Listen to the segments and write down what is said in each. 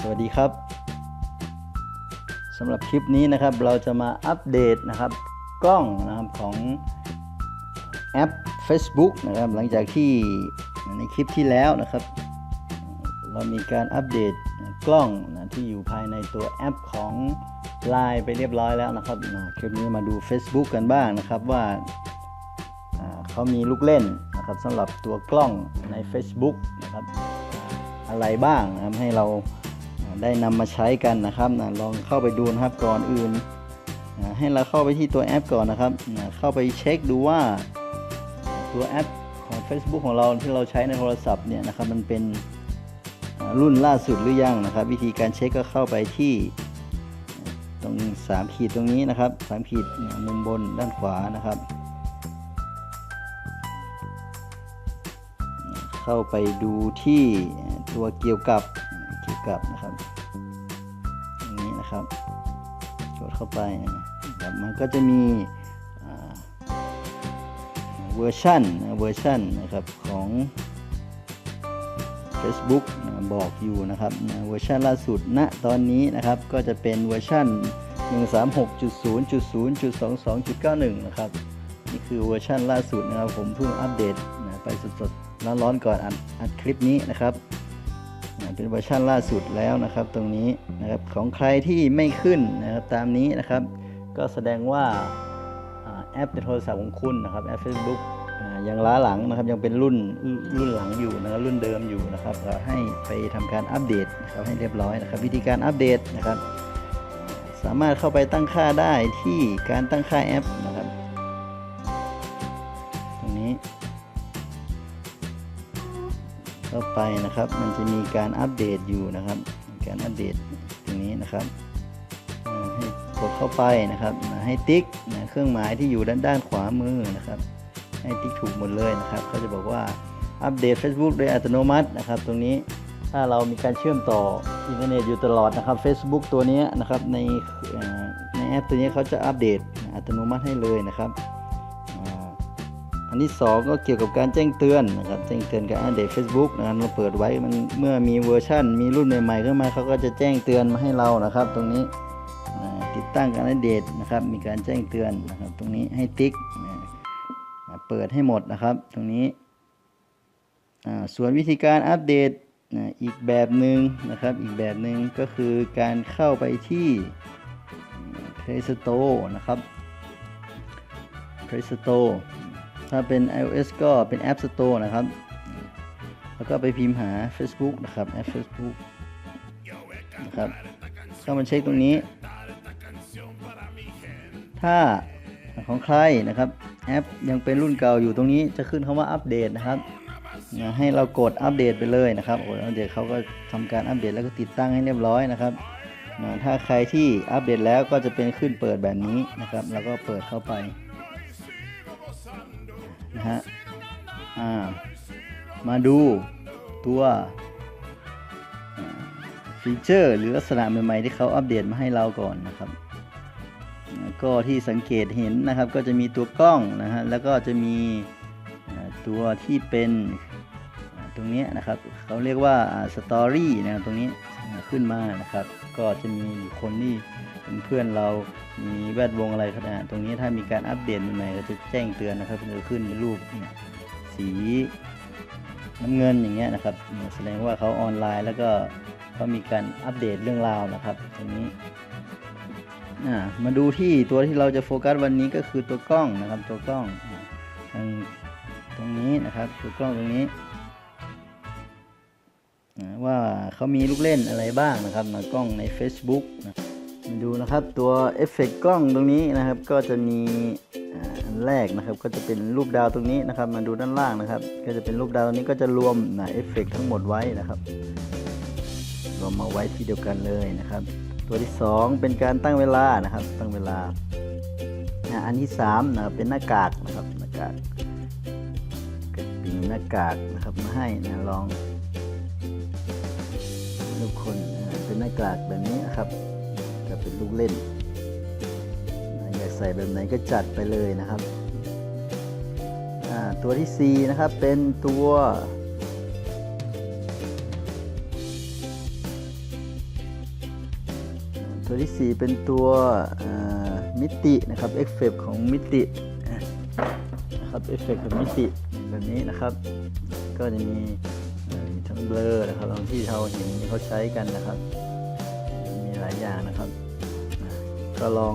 สวัสดีครับสำหรับคลิปนี้นะครับเราจะมาอัปเดตนะครับกล้องนะครับของแอป Facebook นะครับหลังจากที่ในคลิปที่แล้วนะครับ เรามีการอัปเดตกล้องนะที่อยู่ภายในตัวแอปของ Line ไปเรียบร้อยแล้วนะครับนะคลิปนี้มาดู Facebook กันบ้างนะครับว่าอ่าเขามีลูกเล่นนะครับสำหรับตัวกล้องใน Facebook นะครับอะไรบ้างนะครับให้เรา ได้นำมาใช้กันนะครับนะลองเข้าไปดูนะครับก่อนอื่นนะให้เราเข้าไปที่ตัวแอปก่อนนะครับนะเข้าไปเช็คดูว่าตัวแอปของ Facebook ของเราที่เราใช้ในโทรศัพท์เนี่ยนะครับมันเป็นรุ่นล่าสุดหรือยังนะครับ วิธีการเช็คก็เข้าไปที่ตรง3ขีดตรงนี้นะครับ3ขีดมุมบนด้านขวานะครับ เข้าไปดูที่ตัวเกี่ยวกับ กับนะครับตรงนี้นะครับ กดเข้าไปนะครับมันก็จะมีเวอร์ชันเวอร์ชันนะครับของ Facebook นะบอกอยู่นะครับนะเวอร์ชันล่าสุดณตอนนี้นะครับก็จะเป็นเวอร์ชัน136.0.0.22.91 นะครับ นี่คือเวอร์ชันล่าสุดนะครับ ผมเพิ่งอัปเดตนะไปสดๆร้อนๆก่อนอัดคลิปนี้นะครับ เป็นเวอร์ชันล่าสุดแล้วนะครับตรงนี้นะครับของใครที่ไม่ขึ้นนะครับตามนี้นะครับ ก็แสดงว่าแอปในโทรศัพท์ของคุณนะครับแอป Facebook ยังล้าหลังนะครับยังเป็นรุ่นรุ่นหลังอยู่นะครับรุ่นเดิมอยู่นะครับเราให้ไปทำการอัปเดตนะครับให้เรียบร้อยนะครับ วิธีการอัปเดตนะครับ สามารถเข้าไปตั้งค่าได้ที่การตั้งค่าแอปนะ เข้าไปนะครับ มันจะมีการอัปเดตอยู่นะครับ การอัปเดตตรงนี้นะครับให้กดเข้าไปนะครับให้ติ๊กนะเครื่องหมายที่อยู่ด้านด้านขวามือนะครับ ให้ติ๊กถูกหมดเลยนะครับเขาจะบอกว่าอัปเดต Facebook โดยอัตโนมัตินะครับ ตรงนี้ถ้าเรามีการเชื่อมต่ออินเทอร์เน็ตอยู่ตลอดนะครับ Facebook ตัวนี้นะครับในในแอปตัวนี้เขาจะอัปเดตอัตโนมัติให้เลยนะครับ อันที่2ก็เกี่ยวกับการแจ้งเตือนนะครับแจ้งเตือนการอัปเดต Facebook นะครับเราเปิดไว้มันเมื่อมีเวอร์ชันมีรุ่นใหม่ๆขึ้นมาเขาก็จะแจ้งเตือนมาให้เรานะครับ ตรงนี้ติดตั้งการอัปเดตนะครับ มีการแจ้งเตือนนะครับ ตรงนี้ให้ติ๊กเปิดให้หมดนะครับ ตรงนี้ส่วนวิธีการอัปเดตอีกแบบหนึ่งนะครับ อีกแบบหนึ่งก็คือการเข้าไปที่ Play Store นะครับ Play Store ถ้าเป็น iOS ก็เป็น App Store นะครับ แล้วก็ไปพิมพ์หา Facebook นะครับแอป Facebook นะครับเข้ามาเช็คตรงนี้ ถ้าของใครนะครับ แอปยังเป็นรุ่นเก่าอยู่ตรงนี้จะขึ้นคำว่าอัปเดตนะครับให้เรากดอัปเดตไปเลยนะครับโอ้แล้วเดี๋ยวเขาก็ทำการอัปเดตแล้วก็ติดตั้งให้เรียบร้อยนะครับถ้าใครที่อัปเดตแล้วก็จะเป็นขึ้นเปิดแบบนี้นะครับ แล้วก็เปิดเข้าไป นะฮะอ่ามาดูตัวฟีเจอร์หรือลักษณะใหม่ๆ ที่เขาอัปเดตมาให้เราก่อนนะครับ ก็ที่สังเกตเห็นนะครับก็จะมีตัวกล้องนะฮะแล้วก็จะมีตัวที่เป็น ตรงนี้นะครับเขาเรียกว่าสตอรี่นะครับตรงนี้ขึ้นมานะครับ ก็จะมีคนที่เป็นเพื่อนเรามีแวดวงอะไรขนาดตรงนี้ถ้ามีการอัปเดตใหม่ๆก็จะแจ้งเตือนนะครับจะขึ้นเป็นรูปสีน้ำเงินอย่างเงี้ยนะครับแสดงว่าเขาออนไลน์แล้วก็เขามีการอัปเดตเรื่องราวนะครับตรงนี้มาดูที่ตัวที่เราจะโฟกัสวันนี้ก็คือตัวกล้องนะครับตัวกล้องทางตรงนี้นะครับตัวกล้องตรงนี้ ว่าเขามีลูกเล่นอะไรบ้างนะครับในกล้องใน Facebook นะมาดูนะครับตัวเอฟเฟกต์กล้องตรงนี้นะครับ ก็จะมีอันแรกนะครับก็จะเป็นรูปดาวตรงนี้นะครับ มาดูด้านล่างนะครับ ก็จะเป็นรูปดาวตรงนี้ก็จะรวมนะเอฟเฟกต์ทั้งหมดไว้นะครับรวมมาไว้ที่เดียวกันเลยนะครับ ตัวที่ 2 เป็นการตั้งเวลานะครับ ตั้งเวลาอันที่3นะครับเป็นหน้ากากนะครับหน้ากากก็มีหน้ากากนะครับมาให้นะลอง อ่าเป็นหน้ากแบบนี้นะครับก็เป็นลูกเล่น อยากใส่แบบไหนก็จัดไปเลยนะครับ ตัวที่ 4 นะครับเป็นตัวตัวที่ 4 เป็นตัวมิตินะครับเอฟเฟกของมิตินะครับเอฟเฟกของมิติแบบนี้นะครับ ก็จะมีทั้งเบลอนะครับบางที่เราเห็นเขาใช้กันนะครับ ลายอย่างนะครับ ก็ลอง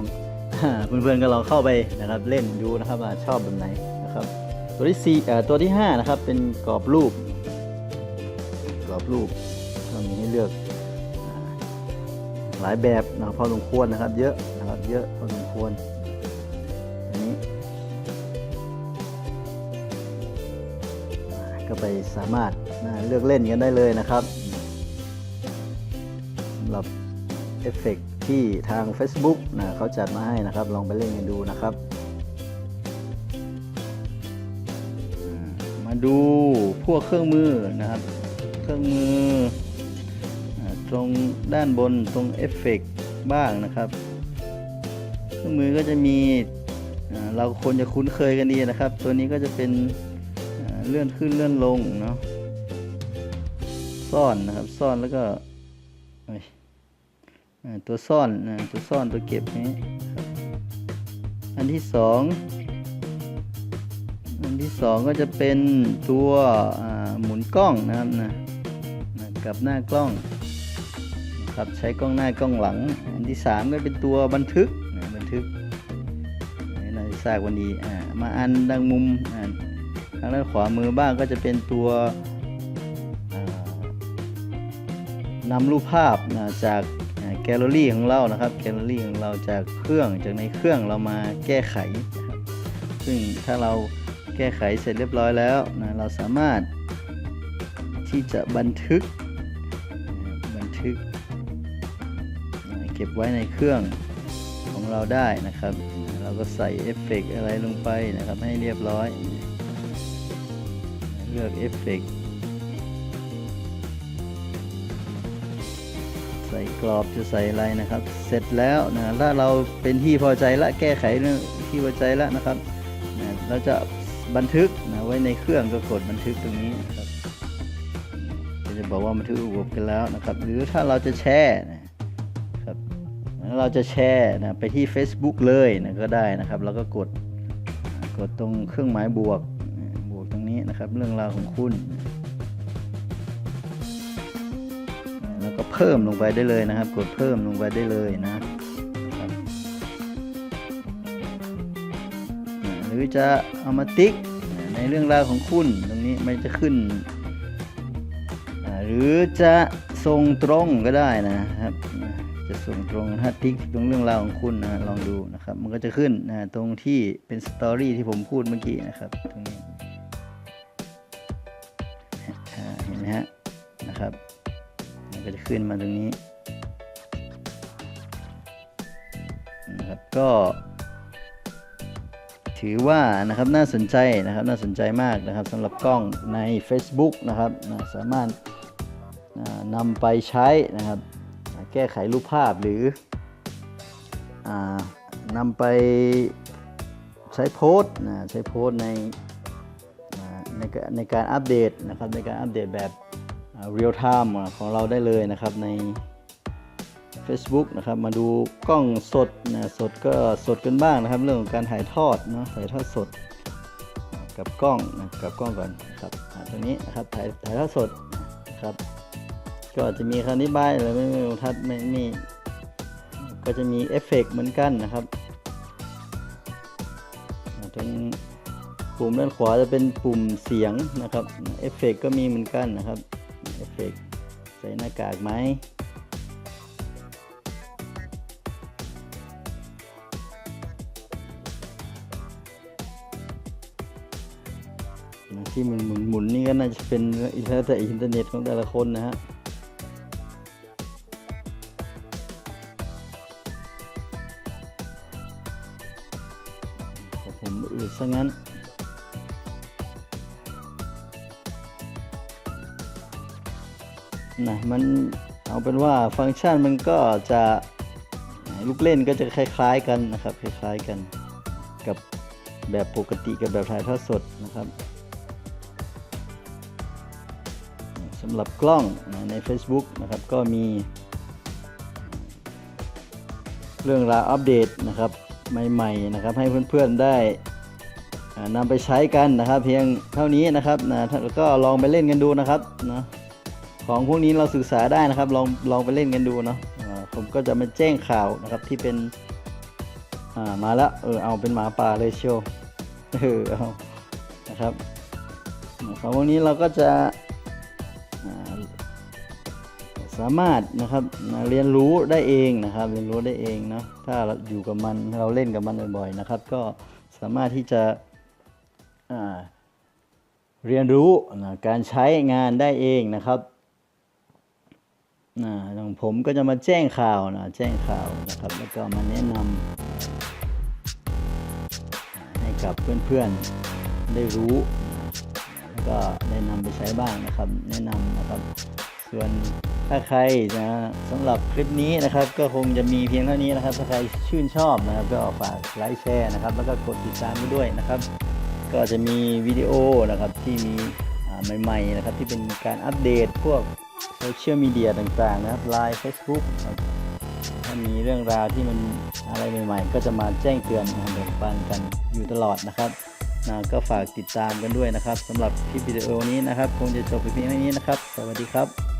เพื่อนๆก็ลองเข้าไปนะครับเล่นดูนะครับว่าชอบแบบไหนนะครับ ตัวที่สี่ตัวที่ห้านะครับเป็นกรอบรูป กรอบรูปก็มีให้เลือกหลายแบบนะครับพอสมควรนะครับ เยอะนะครับเยอะพอสมควรอันนี้ ก็ไปสามารถเลือกเล่นกันได้เลยนะครับ อฟเฟกต์ที่ทาง Facebook นะเขาจัดมาให้นะครับ ลองไปเล่นกันดูนะครับ มาดูพวกเครื่องมือนะครับ เครื่องมือ ตรงด้านบนตรงเอฟเฟกต์บ้างนะครับ เครื่องมือก็จะมีเราควรจะคุ้นเคยกันดีนะครับ ตัวนี้ก็จะเป็นเลื่อนขึ้นเลื่อนลงเนาะซ่อนนะครับ ซ่อนแล้วก็ ตัวซ่อนตัวซ่อนตัวเก็บนี้อันที่สองอันที่สองก็จะเป็นตัวหมุนกล้องนะครับนะกับหน้ากล้องครับใช้กล้องหน้ากล้องหลัง อันที่สามก็เป็นตัวบันทึกบันทึกน่าจะทราบวันดีอ่ามาอันดังมุมทางด้านขวามือบ้างก็จะเป็นตัวนำรูปภาพนะจาก แกลเลอรี่ของเรานะครับแกลเลอรี่ของเราจากเครื่องจากในเครื่องเรามาแก้ไขครับซึ่งถ้าเราแก้ไขเสร็จเรียบร้อยแล้วนะเราสามารถที่จะบันทึกบันทึก เก็บไว้ในเครื่องของเราได้นะครับ เราก็ใส่เอฟเฟกต์อะไรลงไปนะครับให้เรียบร้อย เลือกเอฟเฟกต์ ใส่กรอบจะใส่อะไรนะครับ เสร็จแล้วนะถ้าเราเป็นที่พอใจละแก้ไขเรื่องที่พอใจแล้วนะครับนะเราจะบันทึกนะไว้ในเครื่องก็กดบันทึกตรงนี้นะครับจะบอกว่าบันทึกระบกันแล้วนะครับ หรือถ้าเราจะแชร์นะครับเราจะแชร์นะไปที่ Facebook เลยนะก็ได้นะครับ แล้วก็กดกดตรงเครื่องหมายบวกบวกตรงนี้นะครับ เรื่องราวของคุณ พิ่มลงไปได้เลยนะครับ กดเพิ่มลงไปได้เลยนะหรือจะเอามาติ๊กในเรื่องราวของคุณตรงนี้มันจะขึ้น หรือจะส่งตรงก็ได้นะครับ จะส่งตรงถ้าติ๊กตรงเรื่องราวของคุณนะลองดูนะครับ มันก็จะขึ้นนะตรงที่เป็นสตอรี่ที่ผมพูดเมื่อกี้นะครับตรงนี้เห็นไหมฮะนะครับ มันก็จะขึ้นมาตรงนี้นะครับก็ ถือว่านะครับน่าสนใจนะครับน่าสนใจมากนะครับสำหรับกล้องใน Facebook นะครับนะสามารถนำไปใช้นะครับแก้ไขรูปภาพหรือนำไปใช้โพสต์นะใช้โพสต์ในในในการอัปเดตนะครับในการอัปเดตแบบ เรียลไทม์ของเราได้เลยนะครับใน Facebook นะครับมาดูกล้องสดนะสดก็สดกันบ้างนะครับ เรื่องของการถ่ายทอดเนาะถ่ายทอดสด กับกล้องนะกับกล้องก่อนครับตรงนี้นะครับถ่ายถ่ายทอดสดนะครับ ก็จะมีคำอธิบายอะไรไม่ไม่บรรทัดไม่นี่ก็จะมีเอฟเฟกต์เหมือนกันนะครับตรงปุ่มด้านขวาจะเป็นปุ่มเสียงนะครับเอฟเฟกต์ก็มีเหมือนกันนะครับ เอฟเฟกต์ใส่หน้ากากไหมที่หมุนหมุนหมุนนี่ก็น่าจะเป็นแล้วแต่อินเทอร์เน็ตของแต่ละคนนะฮะผมอืดซะงั้น นะมันเอาเป็นว่าฟังก์ชันมันก็จะลูกเล่นก็จะคล้าย ๆกันนะครับ คล้าย ๆกันกับแบบปกติกับแบบถ่ายทอดสดนะครับสำหรับกล้องใน Facebook นะครับก็มี เรื่องราวอัปเดตนะครับใหม่ๆนะครับให้เพื่อนๆได้นำไปใช้กันนะครับ เพียงเท่านี้นะครับนะแล้วก็ลองไปเล่นกันดูนะครับนะ ของพวกนี้เราศึกษาได้นะครับ ลองลองไปเล่นกันดูเนาะผมก็จะมาแจ้งข่าวนะครับที่เป็นอ่ามาแล้วเออเอาเป็นหมาป่าเลยเชียวเออเอานะครับของพวกนี้เราก็จะาสามารถนะครับเรียนรู้ได้เองนะครับ เรียนรู้ได้เองเนาะถ้าเราอยู่กับมันเราเล่นกับมันบ่อยๆนะครับ ก็สามารถที่จะเรียนรู้นะการใช้งานได้เองนะครับ นะอย่างผมก็จะมาแจ้งข่าวนะแจ้งข่าวนะครับ แล้วก็มาแนะนำให้กับเพื่อนๆได้รู้ แล้วก็ได้นำไปใช้บ้างนะครับ แนะนำนะครับส่วนถ้าใครนะสำหรับคลิปนี้นะครับ ก็คงจะมีเพียงเท่านี้นะครับ ถ้าใครชื่นชอบนะครับ ก็ฝากไลค์แชร์นะครับ แล้วก็กดติดตามไปด้วยนะครับ ก็จะมีวิดีโอนะครับที่มีใหม่ๆนะครับ ที่เป็นการอัปเดตพวก โซเชียลมีเดียต่างๆนะครับไลน์ Facebook ครับถ้ามีเรื่องราวที่มันอะไรใหม่ๆ ก็จะมาแจ้งเตือนแบ่งปันกันอยู่ตลอดนะครับนะก็ฝากติดตามกันด้วยนะครับสำหรับคลิปวิดีโอนี้นะครับคงจะจบไปเพียงเท่านี้นะครับ สวัสดีครับ